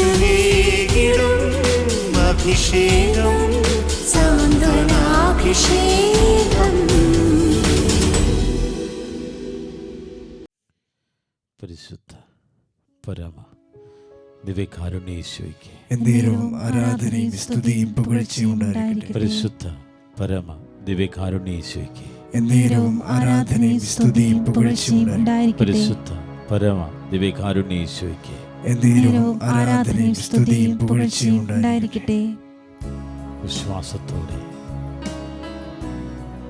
യേശുവേകിടും അഭിഷേകം സാന്ത്വനാഭിഷേകം. പരിശുദ്ധ പരമ ദിവ്യകാരുണ്യേശ്വയ്ക്ക് എന്തേലും ആരാധനയും സ്തുതിയും പുകഴ്ചയും ഉണ്ടായിരിക്കട്ടെ. പരിശുദ്ധ പരമ ദിവ്യകാരുണ്യേശോയ്ക്ക് എന്തേലും ആരാധനയും സ്തുതിയും പുകഴ്ചയും ഉണ്ടായിരിക്കട്ടെ. പരിശുദ്ധ പരമ ദിവ്യകാരുണ്യേശോയ്ക്ക് എന്തേരവും ആരാധനയും സ്തുതിയും പുകഴ്ചയും ഉണ്ടായിരിക്കട്ടെ. വിശ്വാസത്തോടെ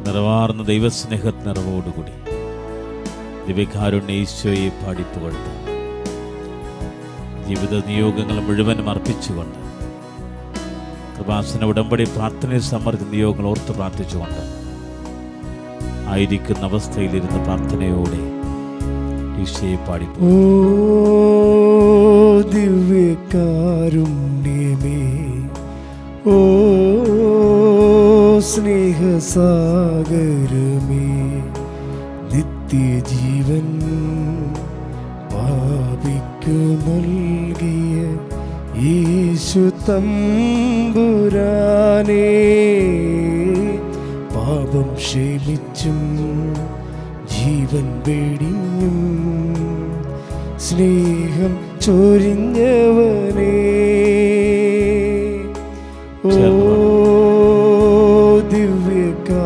നിറവാർന്ന ദൈവസ്നേഹ നിറവോടുകൂടി ദിവ്യകാരുണ്യ ഈശോയെ പാടിപ്പുകഴ്ത്താം ജീവിത നിയോഗങ്ങൾ മുഴുവനും അർപ്പിച്ചുകൊണ്ട് കൃപാസന ഉടമ്പടി പ്രാർത്ഥനയെ സമ്മർദ്ദ നിയോഗങ്ങൾ ഓർത്ത് പ്രാർത്ഥിച്ചുകൊണ്ട് ആയിരിക്കുന്ന അവസ്ഥയിലിരുന്ന് പ്രാർത്ഥനയോടെ ഈശോയെ പാടി ഓ ഓ സ്നേഹസാഗരമേ. നിത്യജീവൻ പാപിക്കു നൽകിയ യേശു തമ്പുരാനേ. പാപം ക്ഷമിച്ചും ജീവൻ വെടിയും. സ്നേഹം ചൊരിഞ്ഞവനേ. ഓ ദിവ്യകാരുണ്യമേ.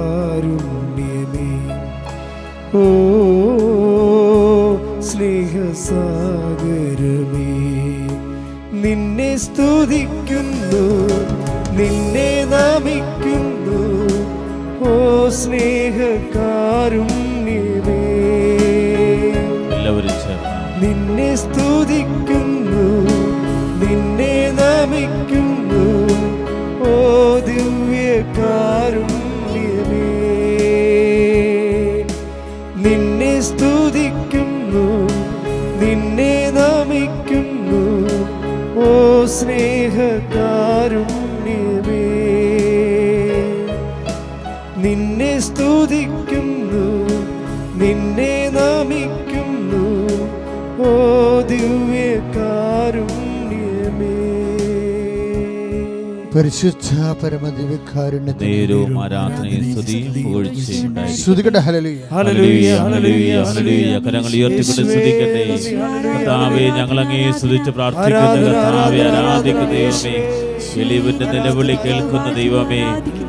ഓ സ്നേഹസാഗരമേ. നിന്നെ സ്തുതിക്കുന്നു നിന്നെ നമിക്കുന്നു. ഓ സ്നേഹകാരുണ്യമേ സ്നേഹകാരുണ്യമേ. നിന്നെ സ്തുതിക്കുന്നു നിന്നെ കരങ്ങൾ ഉയർത്തിക്കൊണ്ട് സ്തുതിക്കട്ടെ. കർത്താവെ ഞങ്ങൾ അങ്ങേ സ്തുതിച്ച് പ്രാർത്ഥിക്കുന്ന കർത്താവെ ആരാധിക്കുന്ന ദൈവമേ. എലിവിന്റെ നിലവിളി കേൾക്കുന്ന ദൈവമേ.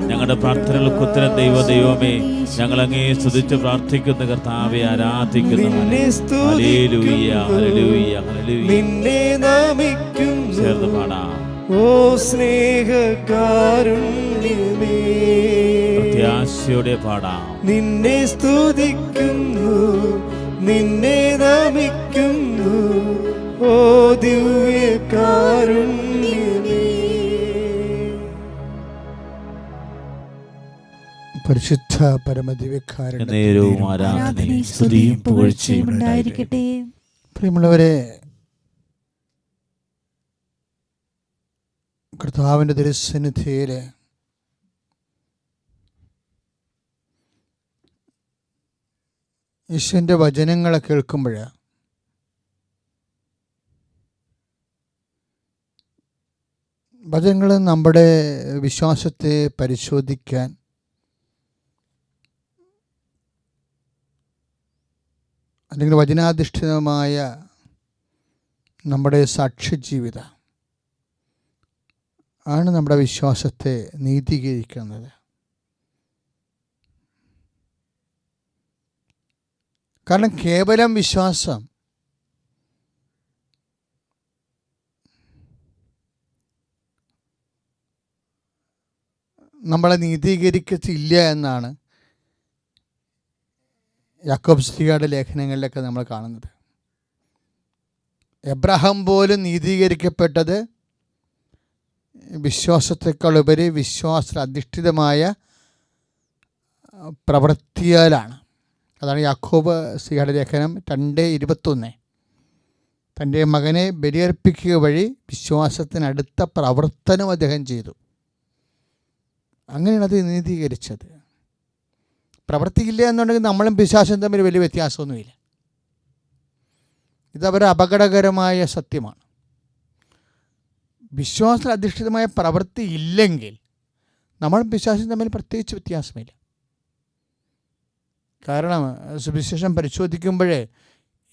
ഞങ്ങളുടെ പ്രാർത്ഥനകൾക്ക് ഉത്തരം ദൈവ ദൈവമേ. ഞങ്ങൾ അങ്ങേ സ്തുതിച്ച് പ്രാർത്ഥിക്കുന്ന കർത്താവെ ആരാധിക്കുന്നു ഹല്ലേലൂയ, ഹല്ലേലൂയ, ഹല്ലേലൂയ. നിന്നെ നമിക്കുന്നു. ചേർന്ന് പാടാം. ഓ സ്നേഹകാരുണ്യമേ. പ്രത്യാശയോടെ പാടാം. നിന്നെ സ്തുതിക്കുന്നു നിന്നെ നമിക്കുന്നു ഓ ദിവ്യകാരുണ്യമേ പരിശുദ്ധ പരമദിവ്യകാരുണ്യ നേരവും ആരാധനയും സ്തുതിയും പുകഴ്ചയും ഉണ്ടായിരിക്കട്ടെ. പ്രിയമുള്ളവരെ കർത്താവിന്റെ തിരുസന്നിധിയിൽ യേശുവിന്റെ വചനങ്ങളെ കേൾക്കുമ്പോൾ വചനങ്ങൾ നമ്മുടെ വിശ്വാസത്തെ പരിശോധിക്കാൻ അല്ലെങ്കിൽ വചനാധിഷ്ഠിതമായ നമ്മുടെ സാക്ഷ്യജീവിത ആണ് നമ്മുടെ വിശ്വാസത്തെ നീതീകരിക്കുന്നത്. കാരണം കേവലം വിശ്വാസം നമ്മളെ നീതീകരിക്കത്തില്ല എന്നാണ് യാക്കോബ് സ്ത്രീയുടെ ലേഖനങ്ങളിലൊക്കെ നമ്മൾ കാണുന്നത്. എബ്രഹാം പോലും നീതീകരിക്കപ്പെട്ടത് വിശ്വാസത്തെക്കാൾ ഉപരി വിശ്വാസ അധിഷ്ഠിതമായ പ്രവൃത്തിയാലാണ് അതാണ് യാക്കോബ് സിയാട ലേഖനം രണ്ട് ഇരുപത്തൊന്ന്. തന്റെ മകനെ ബലിയർപ്പിക്കുക വഴി വിശ്വാസത്തിനടുത്ത പ്രവർത്തനം അദ്ദേഹം ചെയ്തു. അങ്ങനെയാണ് അത് നീതീകരിച്ചത്. പ്രവർത്തിക്കില്ല എന്നുണ്ടെങ്കിൽ നമ്മളും വിശ്വാസം തമ്മിൽ വലിയ വ്യത്യാസമൊന്നുമില്ല. ഇതവരെ അപകടകരമായ സത്യമാണ്. വിശ്വാസത്തിൽ അധിഷ്ഠിതമായ പ്രവൃത്തി ഇല്ലെങ്കിൽ നമ്മൾ വിശ്വാസം തമ്മിൽ പ്രത്യേകിച്ച് വ്യത്യാസമില്ല. കാരണം സുവിശേഷം പരിശോധിക്കുമ്പോഴേ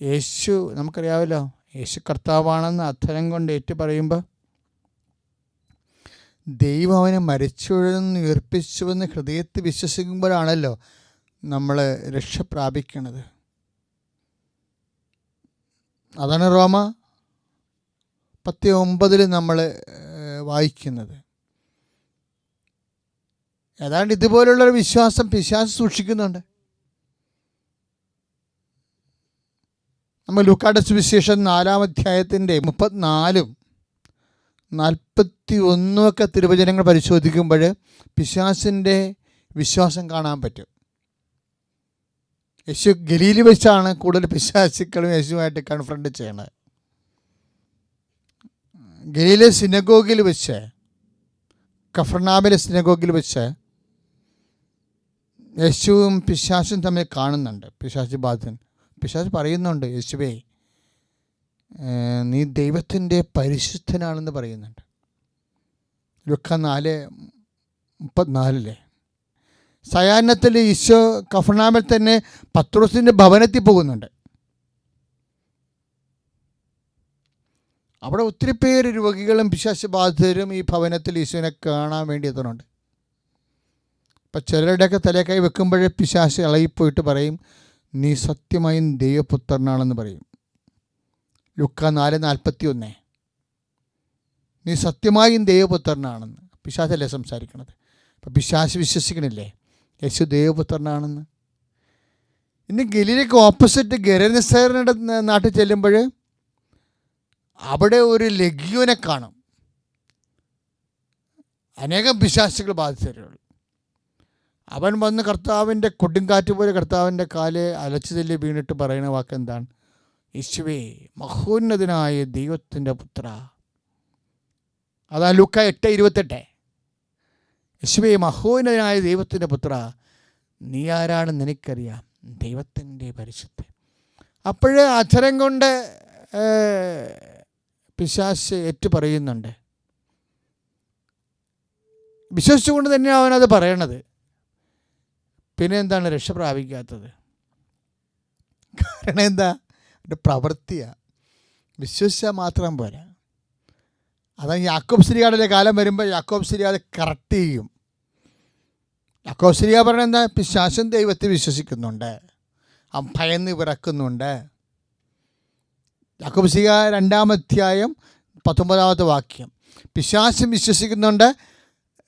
യേശു നമുക്കറിയാവല്ലോ യേശു കർത്താവാണെന്ന് അധരം കൊണ്ട് ഏറ്റു പറയുമ്പോൾ ദൈവം അവനെ മരിച്ചുവെന്ന് ഉയർപ്പിച്ചുവെന്ന് ഹൃദയത്തിൽ വിശ്വസിക്കുമ്പോഴാണല്ലോ നമ്മൾ രക്ഷ പ്രാപിക്കണത്. അതാണ് റോമ പത്തി ഒമ്പതിൽ നമ്മൾ വായിക്കുന്നത്. ഏതാണ്ട് ഇതുപോലുള്ളൊരു വിശ്വാസം പിശാസ് സൂക്ഷിക്കുന്നുണ്ട്. നമ്മൾ ലൂക്കാട് സുവിശേഷം നാലാം അധ്യായത്തിന്റെ മുപ്പത്തിനാലും നാൽപ്പത്തി ഒന്നുമൊക്കെ തിരുവചനങ്ങൾ പരിശോധിക്കുമ്പോൾ പിശാസിന്റെ വിശ്വാസം കാണാൻ പറ്റും. യേശു ഗലീലി വെച്ചാണ് കൂടുതൽ പിശാസിക്കളും യേശുവായിട്ട് കൺഫ്രണ്ട് ചെയ്യണത്. ഗലീലെ സിനഗോഗിൽ വെച്ച് കഫർനാമിലെ സിനഗോഗിൽ വെച്ച് യേശുവും പിശാസും തമ്മിൽ കാണുന്നുണ്ട്. പിശാസ് ബാധിതൻ. പിശാസ് പറയുന്നുണ്ട് യേശുവേ നീ ദൈവത്തിന്റെ പരിശുദ്ധനാണെന്ന് പറയുന്നുണ്ട്. ലുക്ക നാല് മുപ്പത്തിനാലിലെ. സയാനത്തിൽ ഈശോ കഫർണാമിൽ തന്നെ പത്രോസിന്റെ ഭവനത്തിൽ പോകുന്നുണ്ട്. അവിടെ ഒത്തിരി പേര് രോഗികളും പിശാശബാധിതരും ഈ ഭവനത്തിൽ ഈശോനെ കാണാൻ വേണ്ടി എത്തുന്നുണ്ട്. അപ്പം ചിലരുടെയൊക്കെ തലേക്കായി വെക്കുമ്പോഴേ പിശാശ് ഇളകിപ്പോയിട്ട് പറയും നീ സത്യമായും ദൈവപുത്രനാണെന്ന് പറയും. ലുക്ക നാല് നാൽപ്പത്തി ഒന്ന് നീ സത്യമായും ദൈവപുത്രനാണെന്ന്. പിശാശല്ലേ സംസാരിക്കണത്? അപ്പം പിശാശ് വിശ്വസിക്കണില്ലേ? യേശു ദൈവപുത്രനാണെന്ന്. ഇന്ന് ഗലീലയ്ക്ക് ഓപ്പോസിറ്റ് ഗരനിസേറിന്റെ നാട്ടിൽ ചെല്ലുമ്പോൾ അവിടെ ഒരു ലഘുവിനെ കാണും. അനേകം പിശാസുകൾ ബാധിച്ചവരുള്ളൂ അവൻ വന്ന് കർത്താവിന്റെ കൊടുങ്കാറ്റ് പോലെ കർത്താവിന്റെ കാൽ അലച്ചു തല്ലി വീണിട്ട് പറയുന്ന വാക്ക് എന്താണ്? യേശുവേ മഹോന്നതനായ ദൈവത്തിന്റെ പുത്ര. അതാ ലുക്ക എട്ട് ഇരുപത്തെട്ട്. യേശുവേ മഹോന്നതനായ ദൈവത്തിന്റെ പുത്ര നീ ആരാണെന്ന് എനിക്കറിയാം ദൈവത്തിന്റെ പരിശുദ്ധ അപ്പോഴേ അക്ഷരം കൊണ്ട് പിശാശ് ഏറ്റു പറയുന്നുണ്ട്. വിശ്വസിച്ചുകൊണ്ട് തന്നെയാണ് അവനത് പറയണത്. പിന്നെ എന്താണ് രക്ഷ പ്രാപിക്കാത്തത്? കാരണം എന്താ? ഒരു പ്രവൃത്തിയാണ് വിശ്വസിച്ചാൽ മാത്രം പോരാ. അതാ യാക്കോബ് ശ്രീകാടിലെ കാലം വരുമ്പോൾ യാക്കോബ് ശ്രീ അത് കറക്റ്റ് ചെയ്യും. യാക്കോബ് ശ്രീക പറഞ്ഞ എന്താ? പിശാശൻ ദൈവത്തെ വിശ്വസിക്കുന്നുണ്ട്. അവൻ ഭയന്ന് വിറക്കുന്നുണ്ട്. യാക്കോബ് ശ്രീക രണ്ടാമധ്യായം പത്തൊമ്പതാമത്തെ വാക്യം. പിശാശം വിശ്വസിക്കുന്നുണ്ട്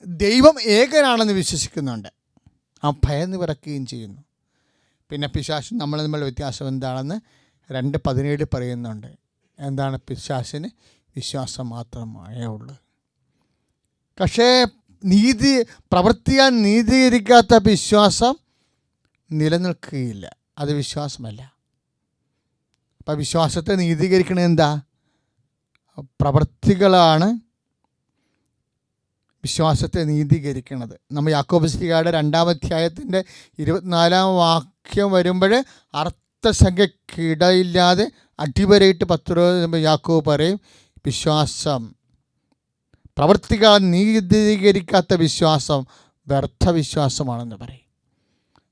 ദൈവം ഏകനാണെന്ന് വിശ്വസിക്കുന്നുണ്ട്. ആ ഭയന്ന് വിറക്കുകയും ചെയ്യുന്നു. പിന്നെ പിശാശൻ നമ്മൾ തമ്മിലുള്ള വ്യത്യാസം എന്താണെന്ന് രണ്ട് പതിനേഴ് പറയുന്നുണ്ട്. എന്താണ് പിശാശിന് വിശ്വാസം മാത്രമേ ഉള്ളൂ. പക്ഷേ നീതി പ്രവൃത്തിയാൻ നീതീകരിക്കാത്ത വിശ്വാസം നിലനിൽക്കുകയില്ല. അത് വിശ്വാസമല്ല. അപ്പം വിശ്വാസത്തെ നീതീകരിക്കണത് എന്താ? പ്രവൃത്തികളാണ് വിശ്വാസത്തെ നീതീകരിക്കുന്നത് നമ്മൾ യാക്കോബസ്ലിയുടെ രണ്ടാം അധ്യായത്തിന്റെ ഇരുപത്തിനാലാം വാക്യം വരുമ്പോൾ അർത്ഥസംഖ്യക്കിടയില്ലാതെ അടിവരയിട്ട് പത്ത് രൂപ യാക്കോബ് പറയും വിശ്വാസം പ്രവൃത്തികൾ നീതീകരിക്കാത്ത വിശ്വാസം വ്യർത്ഥ വിശ്വാസമാണെന്ന് പറയും.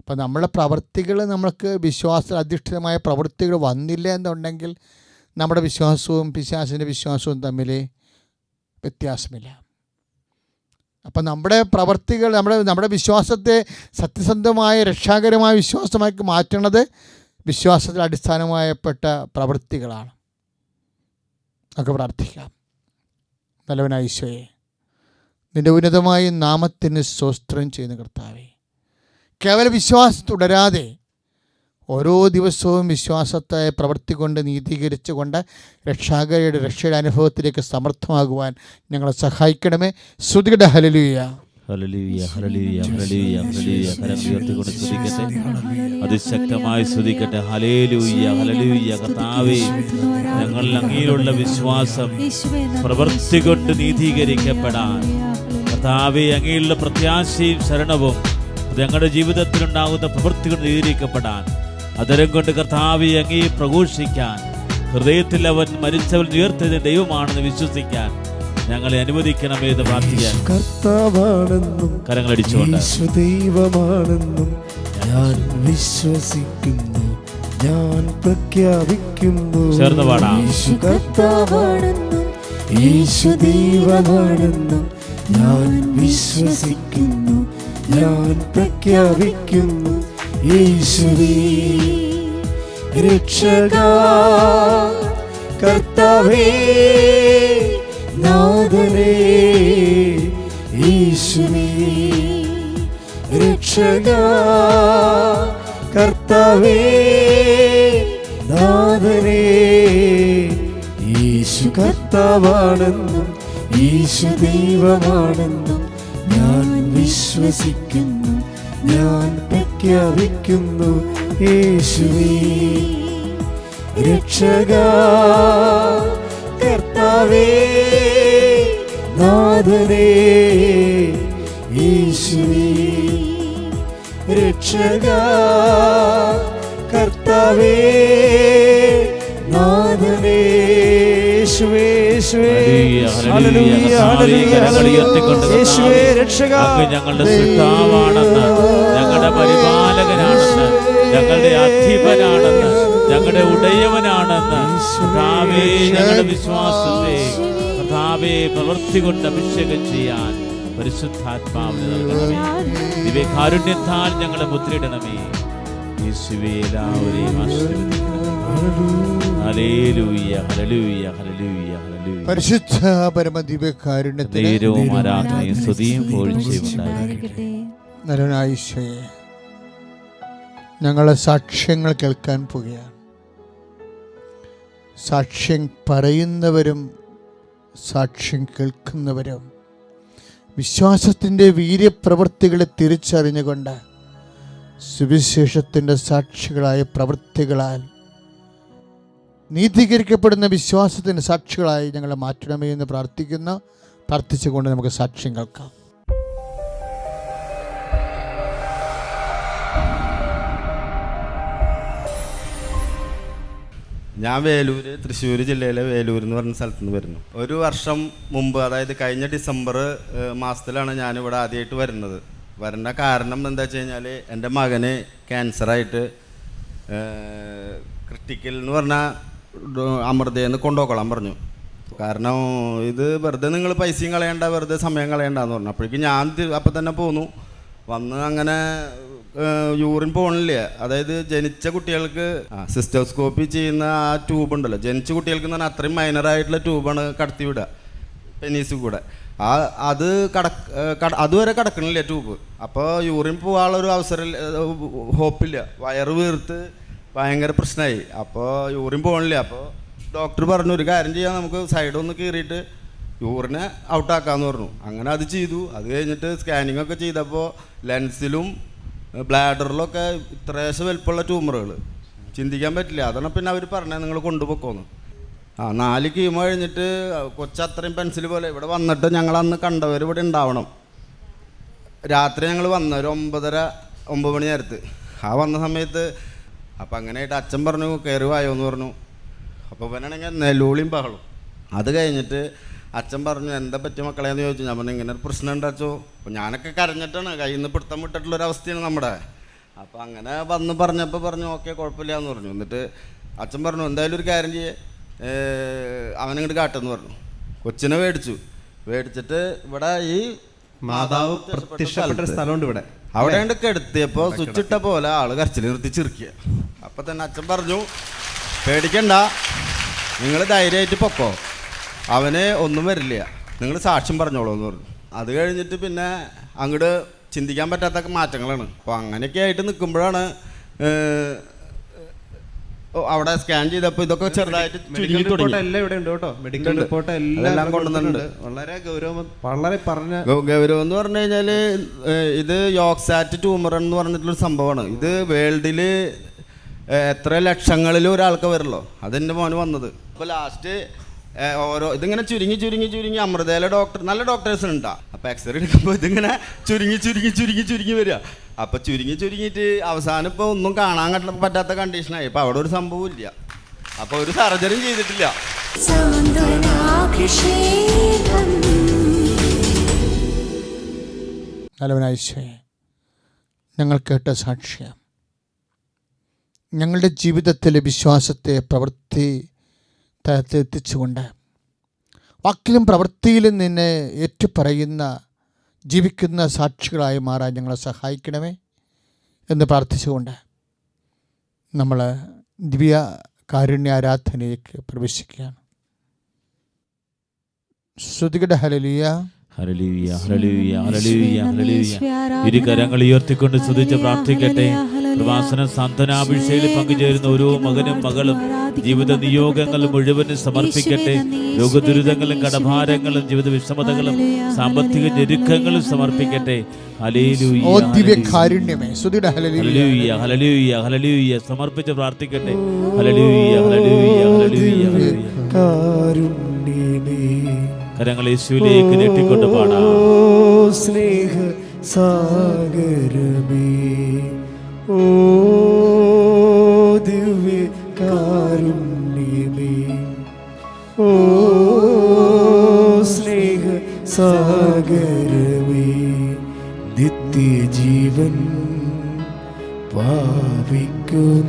അപ്പം നമ്മളെ പ്രവൃത്തികൾ നമുക്ക് വിശ്വാസ അധിഷ്ഠിതമായ പ്രവൃത്തികൾ വന്നില്ല എന്നുണ്ടെങ്കിൽ നമ്മുടെ വിശ്വാസവും പിശാസിന്റെ വിശ്വാസവും തമ്മിൽ വ്യത്യാസമില്ല. അപ്പം നമ്മുടെ പ്രവർത്തികൾ നമ്മുടെ നമ്മുടെ വിശ്വാസത്തെ സത്യസന്ധമായ രക്ഷാകരമായ വിശ്വാസമാക്കി മാറ്റണത് വിശ്വാസത്തിൽ അടിസ്ഥാനമായപ്പെട്ട പ്രവൃത്തികളാണ്. നമുക്ക് പ്രാർത്ഥിക്കാം. നല്ലവനായ ഈശോയെ നിന്റെ ഉന്നതമായ നാമത്തിന് സ്വസ്ത്രം ചെയ്യുന്ന കർത്താവേ കേവല വിശ്വാസം തുടരാതെ ഓരോ ദിവസവും വിശ്വാസത്തെ പ്രവൃത്തി കൊണ്ട് നീതീകരിച്ചുകൊണ്ട് രക്ഷാകരയുടെ രക്ഷയുടെ അനുഭവത്തിലേക്ക് സമർത്ഥമാകുവാൻ ഞങ്ങളെ സഹായിക്കണമേ. ശ്രുതികട hallelujah hallelujah hallelujah hallelujah hallelujah. കരങ്ങൾ ഉയർത്തിക്കൊണ്ട് സ്തുതിക്കട്ടെ. അതിശക്തമായി സ്തുതിക്കട്ടെ. ഹല്ലേലൂയ ഹല്ലേലൂയ കർത്താവേ. ഞങ്ങൾ അങ്ങയിലുള്ള വിശ്വാസം പ്രവൃത്തി കൊണ്ട് നീതീകരിക്കപ്പെടാൻ. കർത്താവെ അങ്ങയിലുള്ള പ്രത്യാശയും ശരണവും ഞങ്ങളുടെ ജീവിതത്തിലുണ്ടാകുന്ന പ്രവൃത്തികൾ നീതീകരിക്കപ്പെടാൻ അതരം കൊണ്ട് കർത്താവി അങ്ങേ പ്രഘോഷിക്കാൻ ഹൃദയത്തിൽ അവൻ മരിച്ചവൻ ഉയർത്തിയത് ദൈവമാണെന്ന് വിശ്വസിക്കാൻ ഞങ്ങളെ അനുവദിക്കണമേ എന്ന് പ്രാർത്ഥിക്കാൻ കർത്താവാണെന്നും കരങ്ങളടിച്ചുകൊണ്ട് ദൈവമാണെന്നും ഞാൻ വിശ്വസിക്കുന്നു ഞാൻ പ്രഖ്യാപിക്കുന്നു ചേർന്ന് പാടാം. കർത്താവാണെന്നും യേശു ദൈവമാണെന്നും ഞാൻ വിശ്വസിക്കുന്നു ഞാൻ പ്രഖ്യാപിക്കുന്നു യേശുവേ. രക്ഷക കർത്താവേ നാഥനേ യേശുവേ. രക്ഷക കർത്താവേ നാഥനേ ഈശു കർത്താവാണെന്നും ഈശു ദൈവമാണെന്നും വിശ്വസിക്കുന്നു. ഞാൻ പ്രഖ്യാപിക്കുന്നു യേശുവേ. രക്ഷക കർത്താവേ നാഥനേ യേശുവേ. രക്ഷക കർത്താവേ ഞങ്ങളുടെ സൃഷ്ടാവാണെന്ന് ഞങ്ങളുടെ പരിപാലകനാണെന്ന് ഞങ്ങളുടെ അധിപനാണെന്ന് ഞങ്ങളുടെ ഉടയവനാണെന്ന്. കർത്താവേ ഞങ്ങളുടെ വിശ്വാസത്തെ കർത്താവെ പ്രവൃത്തി കൊണ്ട് അഭിഷേകം ചെയ്യാൻ പരിശുദ്ധാത്മാവിന് നൽകണമേ. ദിവ്യകാരുണ്യത്താൽ ഞങ്ങളെ മുദ്രയിടണമേ. യേശുവേ എല്ലാവരെയും ആശീർവദിക്കണമേ ഹല്ലേലൂയ ഹല്ലേലൂയ ഹല്ലേലൂയ ഹല്ലേലൂയ. പരിശുദ്ധ പരമദിവ്യകാരുണ്യത്തിന് ആരാധനയും സ്തുതിയും ഞങ്ങളെ സാക്ഷ്യങ്ങൾ കേൾക്കാൻ പോവുകയാണ്. സാക്ഷ്യം പറയുന്നവരും സാക്ഷ്യം കേൾക്കുന്നവരും വിശ്വാസത്തിന്റെ വീര്യപ്രവൃത്തികളെ തിരിച്ചറിഞ്ഞുകൊണ്ട് സുവിശേഷത്തിന്റെ സാക്ഷികളായ പ്രവൃത്തികളാൽ നീതീകരിക്കപ്പെടുന്ന വിശ്വാസത്തിന്റെ സാക്ഷികളായി ഞങ്ങളെ മാറ്റണമേ എന്ന് പ്രാർത്ഥിക്കുന്ന പ്രാർത്ഥിച്ചുകൊണ്ട് നമുക്ക് സാക്ഷ്യം കേൾക്കാം. ഞാൻ വേലൂർ തൃശ്ശൂർ ജില്ലയിലെ വേലൂർ എന്ന് പറഞ്ഞ സ്ഥലത്ത് നിന്ന് വരുന്നു. ഒരു വർഷം മുമ്പ് അതായത് കഴിഞ്ഞ ഡിസംബർ മാസത്തിലാണ് ഞാനിവിടെ ആദ്യമായിട്ട് വരുന്നത്. വരേണ്ട കാരണം എന്താ വെച്ച് കഴിഞ്ഞാൽ എന്റെ മകന് ക്യാൻസറായിട്ട് ക്രിട്ടിക്കൽ എന്ന് പറഞ്ഞാൽ അമൃതയെന്ന് കൊണ്ടുപോക്കോളാൻ പറഞ്ഞു. കാരണം ഇത് വെറുതെ നിങ്ങൾ പൈസയും കളയണ്ട വെറുതെ സമയം കളയണ്ടെന്ന് പറഞ്ഞു. അപ്പോഴേക്കും ഞാൻ അപ്പം തന്നെ പോന്നു. വന്ന് അങ്ങനെ യൂറിൻ പോകണില്ല അതായത് ജനിച്ച കുട്ടികൾക്ക് സിസ്റ്റോസ്കോപ്പി ചെയ്യുന്ന ആ ട്യൂബ് ഉണ്ടല്ലോ. ജനിച്ച കുട്ടികൾക്ക് എന്ന് പറഞ്ഞാൽ അത്രയും മൈനറായിട്ടുള്ള ട്യൂബാണ് കടത്തി വിടുക. പെനീസ് കൂടെ. ആ അത് കടക്ക് അതുവരെ കടക്കണില്ല ട്യൂബ്. അപ്പോൾ യൂറിൻ പോകാനുള്ള ഒരു അവസരം ഹോപ്പില്ല. വയറ് വീർത്ത് ഭയങ്കര പ്രശ്നമായി അപ്പോൾ യൂറിൻ പോകണില്ല അപ്പോൾ ഡോക്ടർ പറഞ്ഞു ഒരു കാര്യം ചെയ്യാം. നമുക്ക് സൈഡ് ഒന്ന് കീറിയിട്ട് യൂറിനെ ഔട്ടാക്കാമെന്ന് പറഞ്ഞു. അങ്ങനെ അത് ചെയ്തു. അത് കഴിഞ്ഞിട്ട് സ്കാനിങ് ഒക്കെ ചെയ്തപ്പോൾ ലെൻസിലും ബ്ലാഡറിലൊക്കെ ഇത്രേശം വലിപ്പമുള്ള ട്യൂമറുകൾ ചിന്തിക്കാൻ പറ്റില്ല. അതാണ് പിന്നെ അവർ പറഞ്ഞത് നിങ്ങൾ കൊണ്ടുപോക്കോന്ന്. ആ നാല് കീമോ കഴിഞ്ഞിട്ട് കൊച്ചത്രയും പെൻസിൽ പോലെ ഇവിടെ വന്നിട്ട് ഞങ്ങൾ അന്ന് കണ്ടവർ ഇവിടെ ഉണ്ടാവണം. രാത്രി ഞങ്ങൾ വന്ന ഒരു ഒമ്പതര ഒമ്പത് മണി നേരത്ത്. ആ വന്ന സമയത്ത് അപ്പം അങ്ങനെയായിട്ട് അച്ഛൻ പറഞ്ഞു കയറുവായോ എന്ന് പറഞ്ഞു. അപ്പോൾ ഇവനാണെങ്കിൽ നെല്ലൂളിയും ബഹളും. അത് കഴിഞ്ഞിട്ട് അച്ഛൻ പറഞ്ഞു എന്താ പറ്റിയ മക്കളെ? എന്ന് ചോദിച്ചു. ഞാൻ പറഞ്ഞു ഇങ്ങനെ ഒരു പ്രശ്നം ഉണ്ടാച്ചോ അപ്പോൾ ഞാനൊക്കെ കരഞ്ഞിട്ടാണ് കയ്യിൽ നിന്ന് പിടുത്തം വിട്ടിട്ടുള്ളൊരു അവസ്ഥയാണ് നമ്മുടെ. അപ്പോൾ അങ്ങനെ വന്ന് പറഞ്ഞപ്പോൾ പറഞ്ഞു ഓക്കെ കുഴപ്പമില്ല എന്ന് പറഞ്ഞു. എന്നിട്ട് അച്ഛൻ പറഞ്ഞു എന്തായാലും ഒരു കാര്യം ചെയ്യേ. അവനിങ്ങോട്ട് കാട്ടെന്ന് പറഞ്ഞു. കൊച്ചിനെ മേടിച്ചു. മേടിച്ചിട്ട് ഇവിടെ ഈ മാതാവ് പ്രത്യക്ഷപ്പെട്ട സ്ഥലമുണ്ട് ഇവിടെ. അവിടെ കണ്ട് കെടുത്തിയപ്പോൾ സ്വിച്ച് ഇട്ട പോലെ ആൾ കരച്ചിൽ നിർത്തി ചിരിക്കുക അപ്പൊ തന്നെ അച്ഛൻ പറഞ്ഞു പേടിക്കണ്ട നിങ്ങൾ ധൈര്യമായിട്ട് പൊക്കോ. അവന് ഒന്നും വരില്ല. നിങ്ങൾ സാക്ഷ്യം പറഞ്ഞോളൂ എന്ന് പറഞ്ഞു. അത് കഴിഞ്ഞിട്ട് പിന്നെ അങ്ങോട്ട് ചിന്തിക്കാൻ പറ്റാത്ത മാറ്റങ്ങളാണ്. അപ്പോൾ അങ്ങനെയൊക്കെ ആയിട്ട് നിൽക്കുമ്പോഴാണ് അവിടെ സ്കാൻ ചെയ്തപ്പോ ഇതൊക്കെ ചെറുതായിട്ട് മെഡിക്കൽ റിപ്പോർട്ട് തുടങ്ങി. എല്ലാം ഇവിടെ ഉണ്ട് കേട്ടോ. മെഡിക്കൽ. റിപ്പോർട്ട് എല്ലാം. കൊണ്ടുവന്നിട്ടുണ്ട്. വളരെ ഗൗരവം വളരെ പറഞ്ഞ ഗൗരവം എന്ന് പറഞ്ഞു കഴിഞ്ഞാൽ ഇത് യോക്സാറ്റ് ട്യൂമർ എന്ന് പറഞ്ഞിട്ടുള്ള സംഭവമാണ്. ഇത് വേൾഡിൽ എത്ര ലക്ഷങ്ങളിൽ ഒരാൾക്ക് വരുള്ളൂ. അതെന്റെ മോന് വന്നത്. അപ്പൊ ലാസ്റ്റ് ഓരോ ഇതിങ്ങനെ ചുരുങ്ങി ചുരുങ്ങി ചുരുങ്ങി അമൃതയിലെ ഡോക്ടർ നല്ല ഡോക്ടേഴ്സ് ഉണ്ടാ. അപ്പൊ എക്സ്റേ എടുക്കുമ്പോൾ ഇതിങ്ങനെ ചുരുങ്ങി ചുരുങ്ങി ചുരുങ്ങി ചുരുങ്ങി വരിക. അപ്പോൾ ചുരുങ്ങി ചുരുങ്ങിയിട്ട് അവസാനം ഇപ്പൊ ഒന്നും കാണാൻ കണ്ട- പറ്റാത്ത കണ്ടീഷനായി ഇപ്പൊ അവിടെ ഒരു സംഭവം ഇല്ല. അപ്പൊ ഒരു സർജറിയും ചെയ്തിട്ടില്ല. നല്ലവനായിശേ ഞങ്ങൾ കേട്ട സാക്ഷ്യം. ഞങ്ങളുടെ ജീവിതത്തിലെ വിശ്വാസത്തെ പ്രവൃത്തി തലത്തിലെത്തിച്ചുകൊണ്ട് വാക്കിലും പ്രവൃത്തിയിലും നിന്നെ ഏറ്റുപറയുന്ന ജീവിക്കുന്ന സാക്ഷികളായി മാറാൻ ഞങ്ങളെ സഹായിക്കണമേ എന്ന് പ്രാർത്ഥിച്ചുകൊണ്ട് നമ്മൾ ദിവ്യ കാരുണ്യാരാധനയിലേക്ക് പ്രവേശിക്കുകയാണ്. ശ്രുതികട hallelujah hallelujah, hallelujah, hallelujah, hallelujah. ഇരു ഉയർത്തിക്കൊണ്ട് ശ്രദ്ധിച്ച് പ്രാർത്ഥിക്കട്ടെ. പ്രവാസന സാന്ത്വനാഭിഷയിൽ പങ്കുചേരുന്ന ഓരോ മകനും മകളും ജീവിത നിയോഗങ്ങൾ മുഴുവനും സമർപ്പിക്കട്ടെ. രോഗദുരിതങ്ങളും കടഭാരങ്ങളും ജീവിത വിഷമതകളും സാമ്പത്തിക ഞെരുക്കങ്ങളും സമർപ്പിക്കട്ടെ. സമർപ്പിച്ച് പ്രാർത്ഥിക്കട്ടെ. കരങ്ങൾ യേശുവിലേക്ക് നീട്ടിക്കൊണ്ട് പാടാം. സ്നേഹ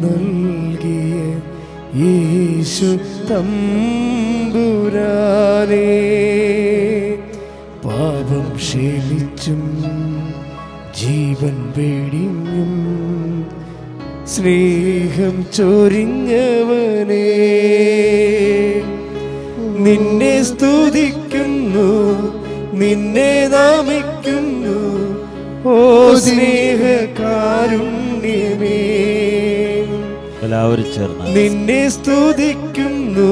നൽകിയ യേശു തമ്പുരാനേ സ്നേഹം ചൊരിഞ്ഞവനെ നിന്നെ സ്തുതിക്കുന്നു നിന്നെ നാമിക്കുന്നു. ഓ സ്നേഹകാരുണ്യമേ എല്ലാവരും ചേർന്ന്. നിന്നെ സ്തുതിക്കുന്നു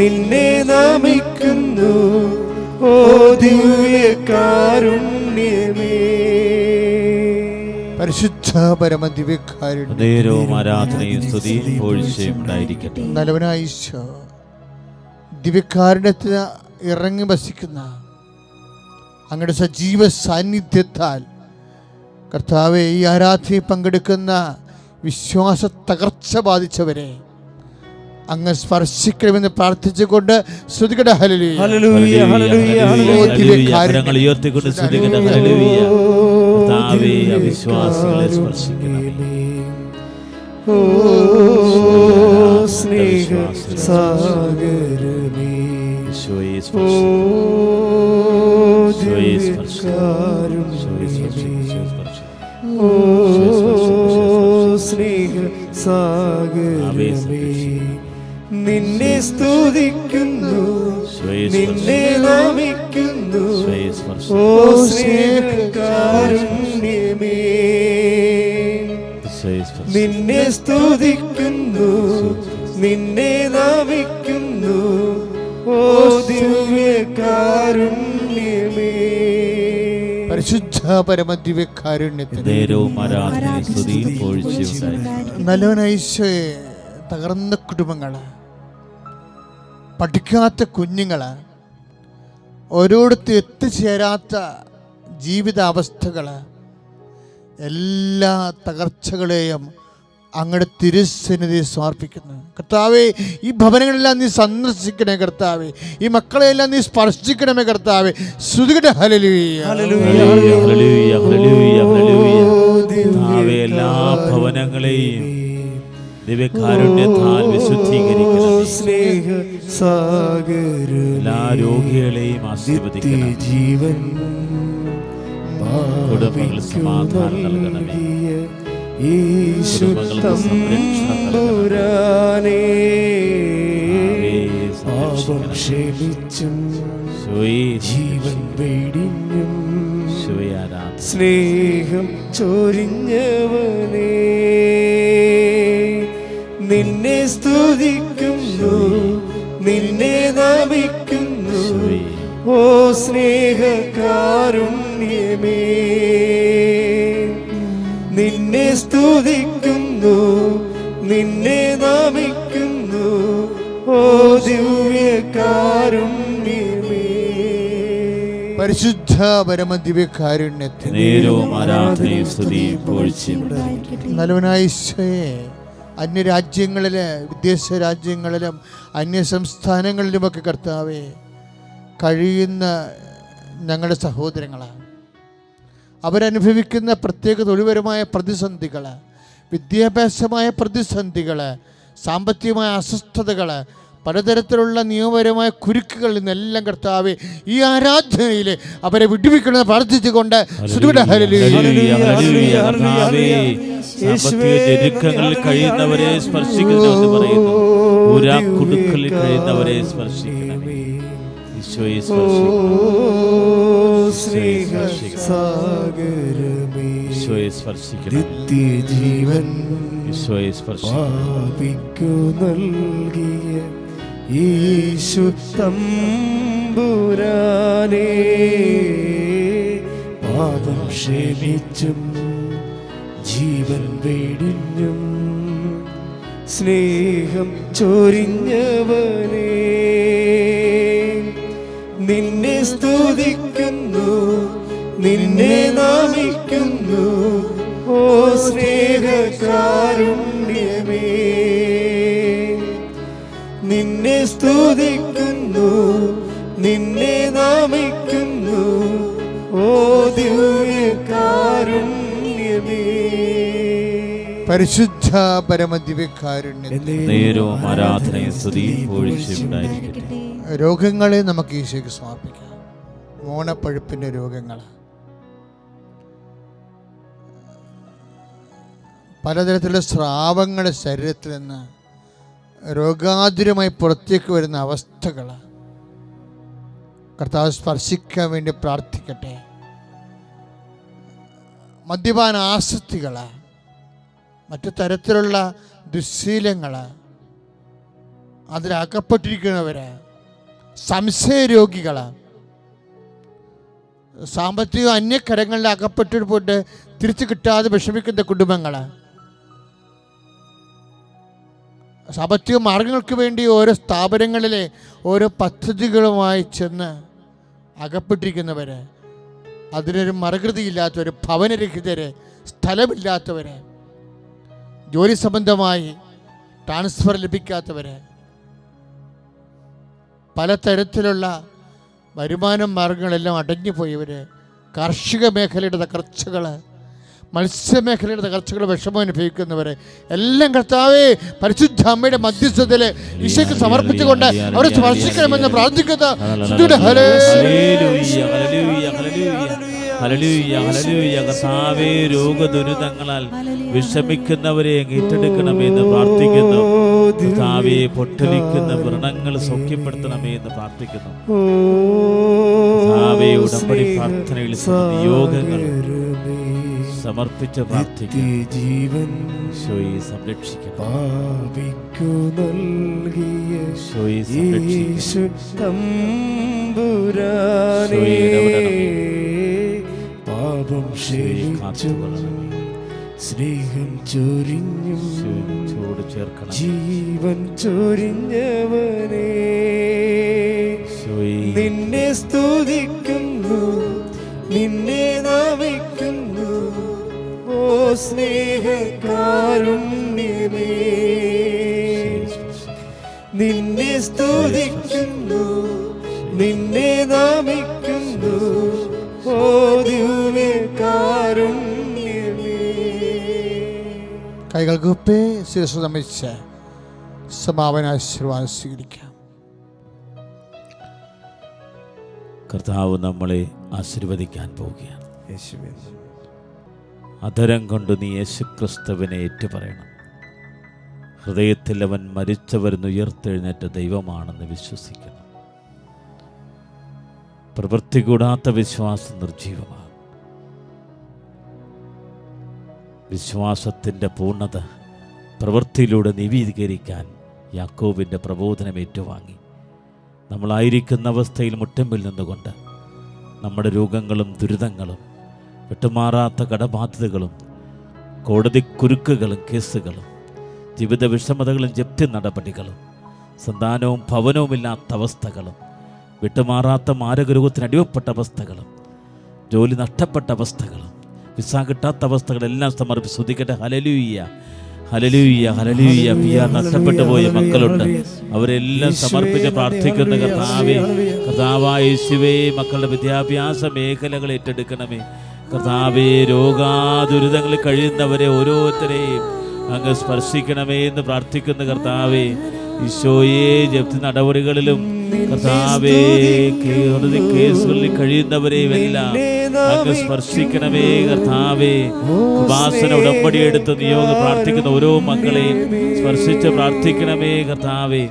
നിന്നെ നാമിക്കുന്നു. ഓ ദിവ്യകാരുണ്യമേ. പരിശുദ്ധ പരമ ആരാധനയും സ്തുതിയും ഉണ്ടായിരിക്കട്ടെ നല്ലവനായ ഈശോ ദിവ്യകാരുണ്യത്തിന് ഇറങ്ങി വസിക്കുന്ന അങ്ങയുടെ സജീവ സാന്നിധ്യത്താൽ കർത്താവെ ഈ ആരാധനയിൽ പങ്കെടുക്കുന്ന വിശ്വാസ തകർച്ച ബാധിച്ചവരെ അങ്ങ് സ്പർശിക്കണമെന്ന് പ്രാർത്ഥിച്ചുകൊണ്ട് ശ്രുതികട ഹലലി ഉയർത്തിക്കൊണ്ട് അവിശ്വാസികളെ സ്നേഹ സാഗരമേ. സ്നേഹ സാഗരമേ. നിന്നെ സ്തുതിക്കുന്നു നിന്നെ നമിക്കുന്നു ഓ. സ്നേഹകാരുണ്യമേ നിന്നെ സ്തുതിക്കുന്നു നിന്നെ നമിക്കുന്നു ഓ ദിവ്യകാരുണ്യമേ പരിശുദ്ധ പരമദിവ്യകാരുണ്യത്തിന് നേരവും ആരാധനയും സ്തുതിയും പോഴ്ചയും ഉണ്ടായിരിക്കട്ടെ. നല്ലവനൈശോയെ തകർന്ന കുടുംബങ്ങൾ പഠിക്കാത്ത കുഞ്ഞുങ്ങൾ ഓരോടത്ത് എത്തിച്ചേരാത്ത ജീവിതാവസ്ഥകൾ എല്ലാ തകർച്ചകളെയും അങ്ങയുടെ തിരുസന്നിധി സമർപ്പിക്കുന്നു. കർത്താവെ ഈ ഭവനങ്ങളെല്ലാം നീ സന്ദർശിക്കണേ കർത്താവെ. ഈ മക്കളെയെല്ലാം നീ സ്പർശിക്കണമേ കർത്താവെ. ശ്രുതികട എല്ലാ ഭവനങ്ങളെയും ദിവ്യകാരുണ്യത്താൽ വിശുദ്ധീകരിക്കണമേ. സ്നേഹ സാഗര എല്ലാ രോഗികളെയും ആശീർവദിക്കണം. ജീവൻ സമാധാനം നൽകണമേ. സംരക്ഷണം പാപം. ക്ഷമിച്ചും ജീവൻ വെടിഞ്ഞും സ്നേഹം ചൊരിഞ്ഞവനേ. നിന്നെ സ്തുതിക്കുന്നു നിന്നെ നമിക്കുന്നു. ഓ സ്നേഹകാരുണ്യമേ. നിന്നെ സ്തുതിക്കുന്നു നിന്നെ നമിക്കുന്നു. ഓ ദിവ്യകാരുണ്യമേ. പരിശുദ്ധ പരമദിവ്യകാരുണ്യത്തിന് നേരവും ആരാധനയും സ്തുതിയും പോഴ്ചയും. നല്ലവനായിശയെ അന്യരാജ്യങ്ങളിൽ വിദേശ രാജ്യങ്ങളിലും അന്യ സംസ്ഥാനങ്ങളിലുമൊക്കെ കർത്താവെ കഴിയുന്ന ഞങ്ങളുടെ സഹോദരങ്ങളാണ് അവരനുഭവിക്കുന്ന പ്രത്യേക തൊഴിൽപരമായ പ്രതിസന്ധികൾ വിദ്യാഭ്യാസമായ പ്രതിസന്ധികൾ സാമ്പത്തികമായ അസ്വസ്ഥതകൾ പലതരത്തിലുള്ള നിയമപരമായ കുരുക്കുകളിൽ നിന്നെല്ലാം കർത്താവെ ഈ ആരാധനയിൽ അവരെ വിടുവിക്കണമെന്ന് പ്രാർത്ഥിച്ചുകൊണ്ട് ഞെരുക്കങ്ങളിൽ കഴിയുന്നവരെ സ്പർശിക്കണമെന്ന് പറയുന്നു ഊരാ കുടുക്കലിൽ കഴിയുന്നവരെ സ്പർശിക്കണമേ ഈശോയെ സ്പർശിക്കണം സ്നേഹസാഗരമേ ഈശോയെ സ്പർശിക്കണം നിത്യജീവൻ ഈശോയെ സ്പർശിക്കണം പാപിക്കു നൽകിയ യേശു തമ്പുരാനേ പാപം ക്ഷമിച്ചും ജീവൻ വെടിഞ്ഞും സ്നേഹം ചൊരിഞ്ഞവനേ. നിന്നെ സ്തുതിക്കുന്നു നിന്നെ നമിക്കുന്നു ഓ സ്നേഹകാരുണ്യമേ. നിന്നെ സ്തുതിക്കുന്നു നിന്നെ നമിക്കുന്നു. ഓ ദിവ്യകാരുണ്യമേ പരിശുദ്ധ ആരാധനയും സ്തുതിയും ഉണ്ടായിരിക്കട്ടെ. രോഗങ്ങളെ നമുക്ക് ഈശോയ്ക്ക് സമർപ്പിക്കാം. മോണപ്പഴുപ്പിന്റെ രോഗങ്ങൾ പലതരത്തിലുള്ള സ്രാവങ്ങൾ ശരീരത്തിൽ നിന്ന് രോഗാതുരമായി പുറത്തേക്ക് വരുന്ന അവസ്ഥകൾ കർത്താവ് സ്പർശിക്കാൻ വേണ്ടി പ്രാർത്ഥിക്കട്ടെ. മദ്യപാന ആസക്തികൾ മറ്റു തരത്തിലുള്ള ദുശീലങ്ങൾ അതിലകപ്പെട്ടിരിക്കുന്നവർ സംശയരോഗികൾ സാമ്പത്തിക അന്യക്കരങ്ങളിൽ അകപ്പെട്ടിട്ട് തിരിച്ചു കിട്ടാതെ വിഷമിക്കുന്ന കുടുംബങ്ങൾ സാമ്പത്തിക മാർഗങ്ങൾക്ക് വേണ്ടി ഓരോ സ്ഥാപനങ്ങളിലെ ഓരോ പദ്ധതികളുമായി ചെന്ന് അകപ്പെട്ടിരിക്കുന്നവർ അതിനൊരു മറുകൃതിയില്ലാത്തവർ ഭവനരഹിതരെ സ്ഥലമില്ലാത്തവരെ ജോലി സംബന്ധമായി ട്രാൻസ്ഫർ ലഭിക്കാത്തവരെ പലതരത്തിലുള്ള വരുമാന മാർഗങ്ങളെല്ലാം അടഞ്ഞു പോയവർ കാർഷിക മേഖലയുടെ തകർച്ചകൾ മത്സ്യമേഖലയുടെ തകർച്ചകൾ വിഷമം അനുഭവിക്കുന്നവരെ എല്ലാം കർത്താവേ പരിശുദ്ധ അമ്മയുടെ മധ്യസ്ഥത്തിൽ ഈശോയ്ക്ക് സമർപ്പിച്ചുകൊണ്ട് അവരെ സ്പർശിക്കണമെന്ന് പ്രാർത്ഥിക്കുന്ന സ്തുതിയുടെ hallelujah, hallelujah, hallelujah. Hallelujah, hallelujah. കർത്താവേ രോഗദുരിതങ്ങളാൽ വിഷമിക്കുന്നവരെ ഏറ്റെടുക്കണമെന്ന് പ്രാർത്ഥിക്കുന്നു. കർത്താവെ പൊട്ടലിക്കുന്ന വ്രണങ്ങൾ സൗഖ്യപ്പെടുത്തണമേ എന്ന് പ്രാർത്ഥിക്കുന്നു. കർത്താവേ ഉടമ്പടി പ്രാർത്ഥനയിൽ നിയോഗങ്ങൾ സമർപ്പിച്ച് പ്രാർത്ഥിക്കും. ജീവൻ പാപിക്കു നൽകിയ. പാപം സ്നേഹം ചൊരിഞ്ഞും ചൂട് ചേർക്കണം. ജീവൻ ചൊരിഞ്ഞവനേ നിന്നെ സ്തുതിക്കുന്നു നിന്നെ നിന്നെ സ്തുതിക്കുന്നു നിന്നെ നാമിക്കുന്നു ഓ കൈകൾ കുപ്പേ ശിരസ് നമിച്ച് സമാപന ആശീർവാദം സ്വീകരിക്കാം. കർത്താവ് നമ്മളെ ആശീർവദിക്കാൻ പോവുകയാണ്. യേശുവേ. അധരം കൊണ്ട് നീ യേശുക്രിസ്തുവിനെ ഏറ്റുപറയണം. ഹൃദയത്തിൽ അവൻ മരിച്ചവരെന്ന് ഉയർത്തെഴുന്നേറ്റ ദൈവമാണെന്ന് വിശ്വസിക്കണം പ്രവൃത്തി കൂടാത്ത വിശ്വാസം നിർജീവമാണ് വിശ്വാസത്തിന്റെ പൂർണത പ്രവൃത്തിയിലൂടെ നിവീകരിക്കാൻ യാക്കോബിന്റെ പ്രബോധനം ഏറ്റുവാങ്ങി. നമ്മളായിരിക്കുന്ന അവസ്ഥയിൽ മുറ്റമ്പിൽ നിന്നുകൊണ്ട് നമ്മുടെ രോഗങ്ങളും ദുരിതങ്ങളും വിട്ടുമാറാത്ത കടബാധ്യതകളും കോടതി കുരുക്കുകളും കേസുകളും ജീവിത വിഷമതകളും ജപ്തി നടപടികളും സന്താനവും ഭവനവുമില്ലാത്ത അവസ്ഥകളും വിട്ടുമാറാത്ത മാരകരോഗത്തിന് അടിവപ്പെട്ട അവസ്ഥകളും ജോലി നഷ്ടപ്പെട്ട അവസ്ഥകളും വിസ കിട്ടാത്ത അവസ്ഥകളെല്ലാം സമർപ്പിച്ച് ശ്രദ്ധിക്കട്ടെ ഹലലൂയ്യ ഹലലൂയ്യ ഹലലൂയ്യ പിയ നഷ്ടപ്പെട്ടു പോയ മക്കളുണ്ട്. അവരെല്ലാം സമർപ്പിച്ച് പ്രാർത്ഥിക്കുന്ന കർത്താവേ കർത്താവായ യേശുവേ മക്കളുടെ വിദ്യാഭ്യാസ മേഖലകൾ ഏറ്റെടുക്കണമേ. കർത്താവേ രോഗാദുരിതങ്ങളിൽ കഴിയുന്നവരെ ഓരോരുത്തരെയും അങ്ങ് സ്പർശിക്കണമേ എന്ന് പ്രാർത്ഥിക്കുന്ന കർത്താവെ ഈശോയെ ജപ്തി നടപടികളിലും കർത്താവേ കേസുകളിൽ കഴിയുന്നവരെയും എല്ലാം അങ്ങ് സ്പർശിക്കണമേ കർത്താവേ. ഉപാസന ഉടമ്പടി എടുത്ത് നിയോഗം പ്രാർത്ഥിക്കുന്ന ഓരോ മക്കളെയും സ്പർശിച്ച് പ്രാർത്ഥിക്കണമേ കർത്താവേ.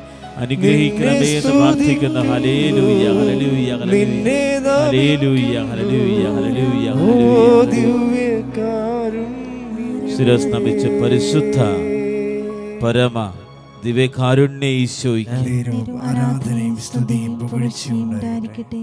അനുഗ്രഹിക്കണമേ എന്ന് പ്രാർത്ഥിക്കുന്ന. ഹലേലൂയ ഹലലൂയ നിന്നെ ഹലേലൂയ ഹലലൂയ ഹലലൂയ ഓ ഹലലൂയ ശിരസ് നമിച്ച് പരിശുദ്ധ പരമ ദിവ്യകാരുണ്യ ഈശോയ്ക്ക്. ആരാധനയും സ്തുതിയും പുകഴ്ചയും ഉണ്ടായിരിക്കട്ടെ.